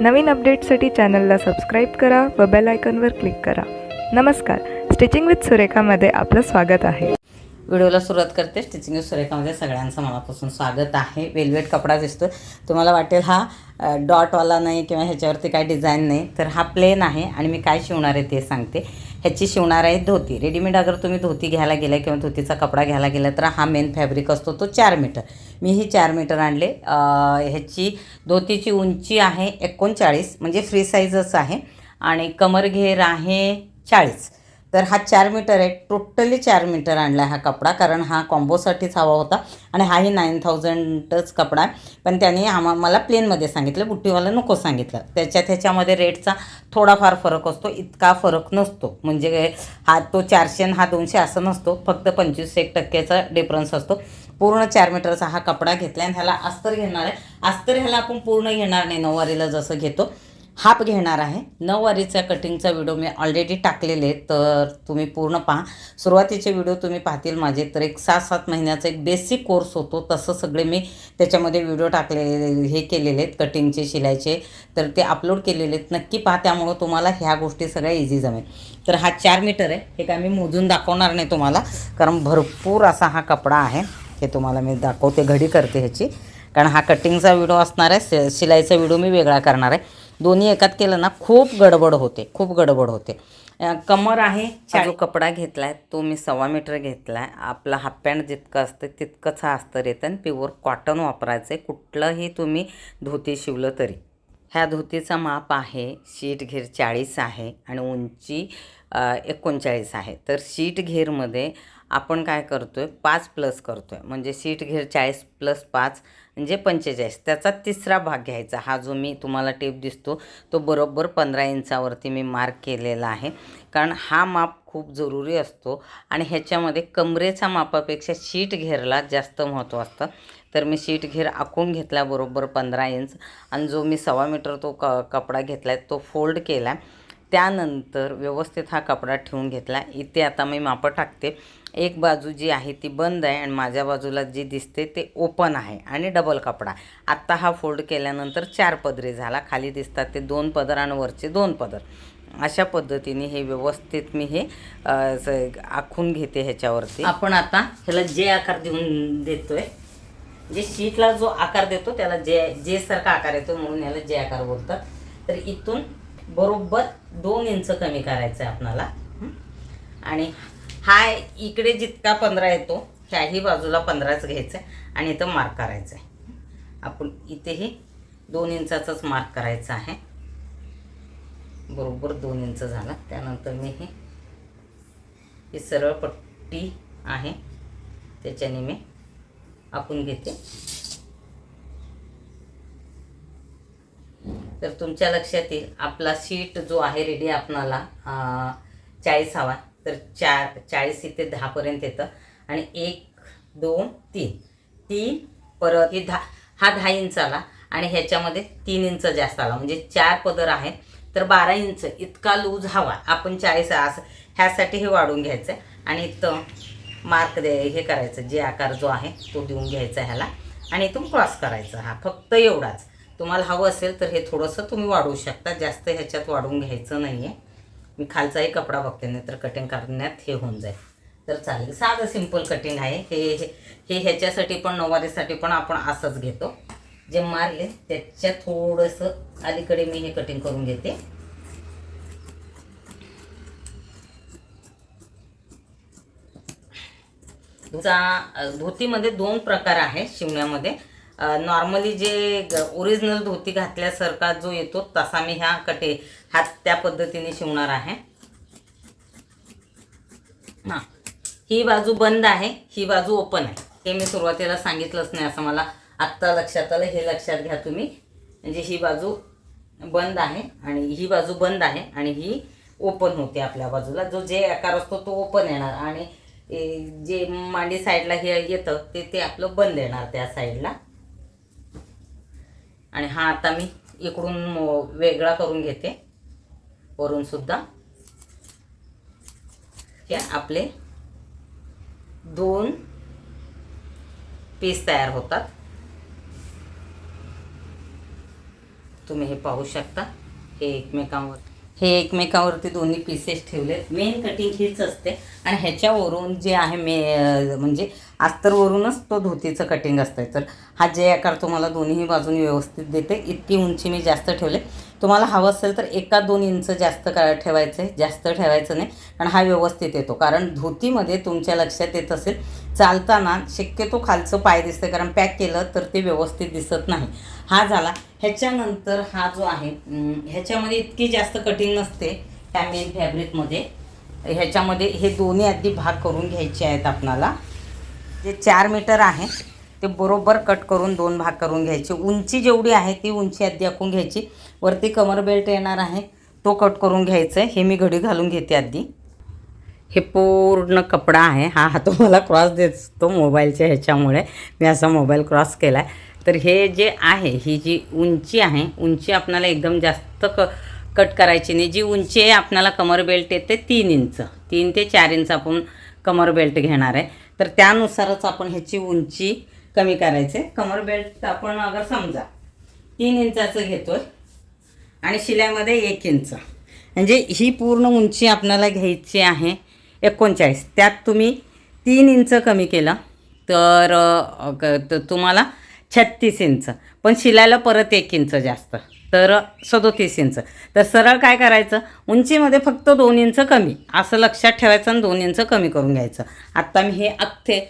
नवीन अपडेटसाठी चॅनलला सबस्क्राईब करा व बेल आयकॉनवर क्लिक करा. नमस्कार. स्टिचिंग विथ सुरेखामध्ये आपलं स्वागत आहे. व्हिडिओला सुरुवात करते. स्टिचिंग सुरेखामध्ये सगळ्यांचं मनापासून स्वागत आहे. वेलवेट कपडा दिसतो तुम्हाला वाटेल हा डॉटवाला नाही किंवा ह्याच्यावरती काय डिझाईन नाही तर हा प्लेन आहे आणि मी काय शिवणार आहे ते सांगते. ह्याची शिवणार आहे धोती. रेडीमेड अगर तुम्ही धोती घ्यायला गेला किंवा धोतीचा कपडा घ्यायला गेला तर हा मेन फॅब्रिक असतो तो चार मीटर मी ही चार मीटर आणले. ह्याची धोतीची उंची आहे एकोणचाळीस म्हणजे फ्री साईजच आहे. आणि कमरघेर आहे चाळीस. तर हा चार मीटर आहे. टोटली चार मीटर आणला हा कपडा कारण हा कॉम्बोसाठीच हवा होता आणि हाही नाईन थाउजंडच कपडा आहे. पण त्याने आम्हा मला प्लेनमध्ये सांगितलं बुट्टीवाला नको सांगितलं. त्याच्या त्याच्यामध्ये रेटचा थोडाफार फरक असतो इतका फरक नसतो. म्हणजे हा तो चारशे आणि हा दोनशे असं नसतो. फक्त पंचवीस एक टक्क्याचा डिफरन्स असतो. पूर्ण चार मीटरचा हा कपडा घेतला आणि ह्याला अस्तर घेणार आहे. अस्तर ह्याला आपण पूर्ण घेणार नाही नऊवारीला जसं घेतो. हाफ घेणार आहे. नऊवारीचा कटिंगचा व्हिडिओ मी ऑलरेडी टाकलेले आहेत, तर तुम्ही पूर्ण पहा. सुरुवातीचे व्हिडिओ तुम्ही पाहतील माझे तर एक सात सात महिन्याचा एक बेसिक कोर्स होतो. तसं सगळे मी त्याच्यामध्ये व्हिडिओ टाकले हे केलेले आहेत कटिंगचे शिलायचे तर ते अपलोड केलेले आहेत. नक्की पहा त्यामुळं तुम्हाला ह्या गोष्टी सगळ्या इझी जमेल. तर हा चार मीटर आहे. हे काय मी मोजून दाखवणार नाही तुम्हाला कारण भरपूर असा हा कपडा आहे. हे तुम्हाला मी दाखवते घडी करते ह्याची. कारण हा कटिंगचा व्हिडिओ असणार आहे शि शिलाईचा व्हिडिओ मी वेगळा करणार आहे. दोन्ही एकात केलं ना खूप गडबड होते खूप गडबड होते. कमर आहे जो कपडा घेतला आहे तो मी सव्वा मीटर घेतला आहे आपला हाफ पॅन्ट जितकं असतं तितकंच हा अस्तर येतं आणि प्युअर कॉटन वापरायचं आहे कुठलंही तुम्ही धोती शिवलं तरी. ह्या धोतीचा माप आहे शीट घेर चाळीस आहे आणि उंची एकोणचाळीस आहे. तर शीट घेरमध्ये आपण काय करतो आहे पाच प्लस करतो आहे म्हणजे शीट घेर चाळीस प्लस पाच म्हणजे पंचेचाळीस. त्याचा तिसरा भाग घ्यायचा. हा जो मी तुम्हाला टेप दिसतो तो बरोबर पंधरा इंचावरती मी मार्क केलेला आहे. कारण हा माप खूप जरुरी असतो आणि ह्याच्यामध्ये कमरेचा मापापेक्षा शीट घेरला जास्त महत्त्व असतं. तर मी शीट घेर आखून घेतला बरोबर पंधरा इंच आणि जो मी सव्वा मीटर तो क कपडा घेतला आहे तो फोल्ड केला त्यानंतर व्यवस्थित हा कपडा ठेवून घेतला. इथे आता मी मापं टाकते. एक बाजू जी आहे ती बंद आहे आणि माझ्या बाजूला जी दिसते ते ओपन आहे आणि डबल कपडा. आत्ता हा फोल्ड केल्यानंतर चार पदरे झाला. खाली दिसतात ते दोन पदर आणि वरचे दोन पदर. अशा पद्धतीने हे व्यवस्थित मी हे स- आखून घेते ह्याच्यावरती. आपण आता ह्याला जे आकार देऊन देतोय जे शीटला जो आकार देतो त्याला जे जे सारखा आकार येतो म्हणून याला जे आकार बोलतात. तर इथून बरोबर दोन इंच कमी करायचं आहे आपणाला आणि हा इकडे जितका पंधरा येतो ह्याही बाजूला पंधराच घ्यायचा आहे आणि इथं मार्क करायचं आहे आपण इथेही दोन इंचाचाच मार्क करायचा आहे. बरोबर दोन इंच झाला. त्यानंतर मी हे ही सरळ पट्टी आहे. त्याच्याने मी आपण घेते. तर तुमच्या लक्षात येईल आपला सीट जो आहे रेडी आपणाला चाळीस हवा तर चार चाळीस इथे दहापर्यंत येतं. आणि एक दोन तीन. तीन परत हे दहा हा दहा इंच आला आणि ह्याच्यामध्ये तीन इंच जास्त आला. म्हणजे चार पदर आहे तर बारा इंच इतका लूज हवा. आपण चाळीस असं ह्यासाठी हे वाढून घ्यायचं आहे. आणि इथं मार्क दे हे करायचं. जे आकार जो आहे तो देऊन घ्यायचा ह्याला. आणि इथून क्रॉस करायचा हा. फक्त एवढाच. तुम्हाला हवं असेल तर हे थोडंसं तुम्ही वाढवू शकता. जास्त ह्याच्यात वाढवून घ्यायचं नाही आहे मी खालचाही कपडा बघते नाही तर कटिंग करण्यात हे होऊन जाईल. तर चालेल. साधं सिंपल कटिंग आहे. हे हे हे ह्याच्यासाठी पण नऊवारीसाठी पण आपण असंच घेतो. जे मारले त्याच्या थोडंसं अलीकडे मी हे कटिंग करून घेते. चा धोतीमध्ये दोन प्रकार आहे शिवण्यामध्ये नॉर्मली जे ओरिजिनल धोती घातल्यासारखा जो येतो तसा मी ह्या कटे हात त्या पद्धतीने शिवणार आहे. हां. ही बाजू बंद आहे ही बाजू ओपन आहे. हे मी सुरुवातीला सांगितलंच नाही असं मला आत्ता लक्षात आलं हे लक्षात घ्या तुम्ही. म्हणजे ही बाजू बंद आहे आणि ही बाजू बंद आहे आणि ही ओपन होते आपल्या बाजूला. जो जे आकार असतो तो ओपन येणार आणि जे मांडी साईडला हे येतं ते ते आपलं बंद येणार त्या साईडला आणि हा आता मी इकडून वेगळा करून घेते. वरून सुद्धा. हे आपले दोन पीस तयार होतात. तुम्ही हे पाहू शकता. हे एकमेकांवर हे एकमेकांवरती दोन्ही पीसेस ठेवले मेन कटिंग हीच असते. आणि ह्याच्यावरून जे आहे मे म्हणजे अस्तरवरूनच तो धोतीचं कटिंग असतं तर हा जे आकार तुम्हाला दोन्ही बाजूनी व्यवस्थित देते. इतकी उंची मी जास्त ठेवले. तुम्हाला हवं असेल तर एका दोन इंच जास्त का ठेवायचं आहे जास्त ठेवायचं नाही. कारण हा व्यवस्थित येतो. कारण धोतीमध्ये तुमच्या लक्षात येत असेल चालताना शक्यतो खालचं पाय दिसतं कारण पॅक केलं तर ते व्यवस्थित दिसत नाही. हा झाला. ह्याच्यानंतर हा जो आहे ह्याच्यामध्ये इतकी जास्त कटिंग नसते. ह्या मेन फॅब्रिकमध्ये ह्याच्यामध्ये हे दोन्ही आधी भाग करून घ्यायचे आहेत आपणाला. जे चार मीटर आहे ते बरोबर कट करून दोन भाग करून घ्यायचे. उंची जेवढी आहे ती उंची आधी आखून घ्यायची. वरती कमर बेल्ट येणार आहे तो कट करून घ्यायचा आहे. हे मी घडी घालून घेते आधी. हे पूर्ण कपडा आहे. हा हा तो मला क्रॉस देतो मोबाईलच्या ह्याच्यामुळे. मी असा मोबाईल क्रॉस केला आहे तर हे जे आहे ही जी उंची आहे उंची आपणाला एकदम जास्त क कट करायची नाही. जी उंची आहे आपल्याला कमर बेल्ट येते तीन इंच. तीन ते चार इंच आपण कमर बेल्ट घेणार आहे. तर त्यानुसारच आपण ह्याची उंची कमी करायचे. कमर बेल्ट आपण अगर समजा तीन इंचाचं घेतो आणि शिलाईमध्ये एक इंच. म्हणजे ही पूर्ण उंची आपल्याला घ्यायची आहे एकोणचाळीस. त्यात तुम्ही तीन इंच कमी केलं तर त- तुम्हाला छत्तीस इंच. पण शिलायला परत एक इंच जास्त. तर सदोतीस इंच. तर सरळ काय करायचं? उंचीमध्ये फक्त दोन इंच कमी. असं लक्षात ठेवायचं आणि दोन इंच कमी करून घ्यायचं. आत्ता मी हे अख्खे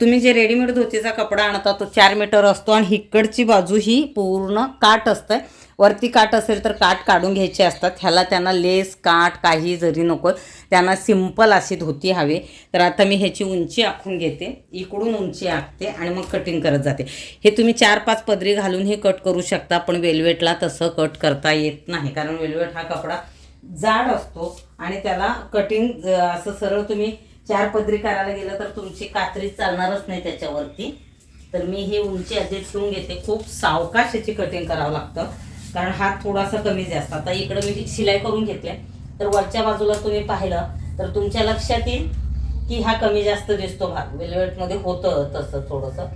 तुम्ही जे रेडीमेड धोतीचा कपडा आणता तो चार मीटर असतो आणि इकडची बाजू ही पूर्ण काट असतं वरती काट असेल तर काट काढून घ्यायचे असतात. ह्याला त्यांना लेस काट काही जरी नको त्यांना सिंपल अशी धोती हवी. तर आता मी ह्याची उंची आखून घेते. इकडून उंची आखते आणि मग कटिंग करत जाते. हे तुम्ही चार पाच पदरी घालून हे कट करू शकता पण वेलवेटला तसं कट करता येत नाही. कारण वेलवेट हा कपडा जाड असतो आणि त्याला कटिंग असं सरळ तुम्ही चार पदरी करायला गेलं तर तुमची कात्री चालणारच नाही त्याच्यावरती. तर मी ही उंची आधी ठेवून घेते. खूप सावकाश याची कटिंग करावं लागतं. कारण हात थोडासा कमी जास्त. आता इकडं मी शिलाई करून घेतल्या तर वरच्या बाजूला तुम्ही पाहिलं तर तुमच्या लक्षात येईल की हा कमी जास्त दिसतो भाग. वेलवेटमध्ये होतं तसं थोडंसं.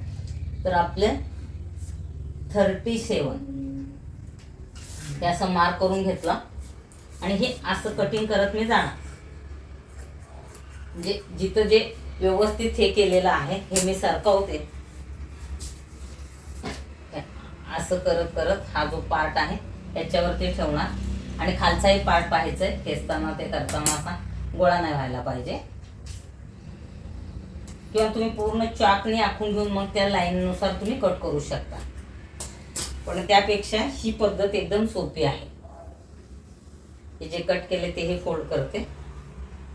तर आपले थर्टी सेवन. हे असं मार्क करून घेतला. आणि हे असं कटिंग करत मी जाणार. म्हणजे जिथं जे व्यवस्थित हे केलेलं आहे हे मी सारखं होते असं करत करत हा जो पार्ट आहे याच्यावरती ठेवणार. आणि खालचाही पार्ट पाहायचा आहे खेचताना ते करताना असा गोळा नाही व्हायला पाहिजे. किंवा तुम्ही पूर्ण चाकणी आखून घेऊन मग त्या लाईननुसार तुम्ही कट करू शकता. पण त्यापेक्षा ही पद्धत एकदम सोपी आहे. हे जे कट केले ते हे फोल्ड करते.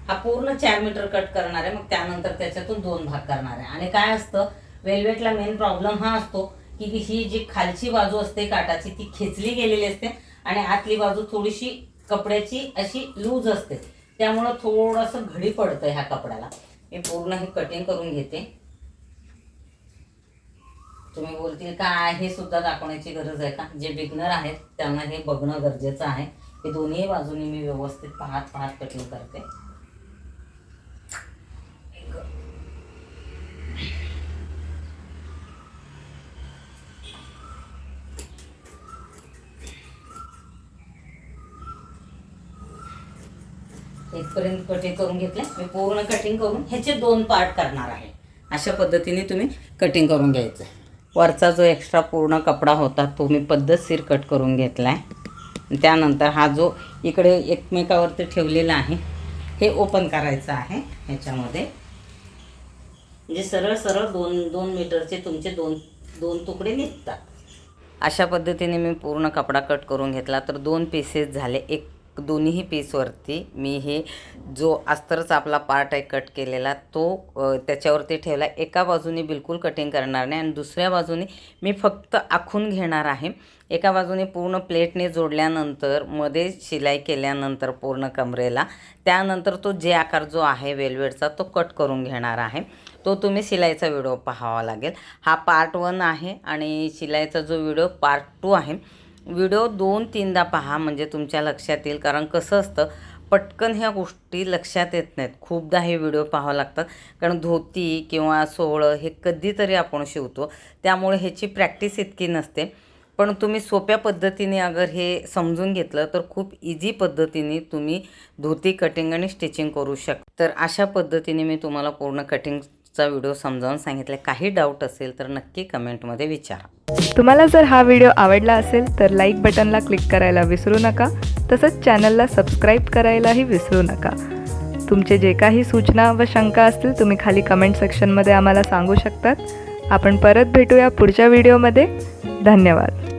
हा पूर्ण चार मीटर कट करणार आहे मग त्यानंतर त्याच्यातून दोन भाग करणार आहे. आणि काय असतं वेल्वेटला मेन प्रॉब्लेम हा असतो की ही जी खालची बाजू असते काटाची ती खेचली गेलेली असते आणि आतली बाजू थोडीशी कपड्याची अशी लूज असते. त्यामुळं थोडंसं घडी पडतं ह्या कपड्याला. मी पूर्ण हे कटिंग करून घेते. तुम्ही बोलतील काय हे सुद्धा दाखवण्याची गरज आहे का? जे बिगनर आहेत त्यांना हे बघणं गरजेचं आहे. हे दोन्ही बाजूनी मी व्यवस्थित पाहत पाहत कटिंग करते. इथपर्यंत कटिंग करून घेतलं. मी पूर्ण कटिंग करून ह्याचे दोन पार्ट करणार आहे. अशा पद्धतीने तुम्ही कटिंग करून घ्यायचं. वरचा जो एक्स्ट्रा पूर्ण कपडा होता तो मी पद्धतशीर कट करून घेतला आहे त्यानंतर हा जो इकडे एकमेकावरती ठेवलेला आहे हे ओपन करायचं आहे ह्याच्यामध्ये. म्हणजे सरळ सरळ दोन दोन मीटरचे तुमचे दोन दोन तुकडे निघतात. अशा पद्धतीने मी पूर्ण कपडा कट करून घेतला तर दोन पीसेस झाले. एक दोन्हीही पीसवरती मी हे जो अस्तरचा आपला पार्ट आहे कट केलेला तो त्याच्यावरती ठेवला. एका बाजूने बिलकुल कटिंग करणार नाही आणि दुसऱ्या बाजूने मी फक्त आखून घेणार आहे. एका बाजूने पूर्ण प्लेटने जोडल्यानंतरमध्ये शिलाई केल्यानंतर पूर्ण कमरेला त्यानंतर तो जे आकार जो आहे वेलवेटचा तो कट करून घेणार आहे. तो तुम्ही शिलाईचा व्हिडिओ पाहावा लागेल. हा पार्ट वन आहे आणि शिलाईचा जो व्हिडिओ पार्ट टू आहे व्हिडिओ दोन तीनदा पहा म्हणजे तुमच्या लक्षात येईल. कारण कसं असतं पटकन ह्या गोष्टी लक्षात येत नाहीत. खूपदा हे व्हिडिओ पाहावं लागतात. कारण धोती किंवा सोहळं हे कधीतरी आपण शिवतो. त्यामुळे ह्याची प्रॅक्टिस इतकी नसते. पण तुम्ही सोप्या पद्धतीने अगर हे समजून घेतलं तर खूप इझी पद्धतीने तुम्ही धोती कटिंग आणि स्टिचिंग करू शकता. तर अशा पद्धतीने मी तुम्हाला पूर्ण कटिंग चा व्हिडिओ समजावून सांगितले. काही डाऊट असेल तर नक्की कमेंटमध्ये विचारा. तुम्हाला जर हा व्हिडिओ आवडला असेल तर लाईक बटनला क्लिक करायला विसरू नका. तसंच चॅनलला सबस्क्राईब करायलाही विसरू नका. तुमचे जे काही सूचना व शंका असतील तुम्ही खाली कमेंट सेक्शनमध्ये आम्हाला सांगू शकतात. आपण परत भेटूया पुढच्या व्हिडिओमध्ये धन्यवाद.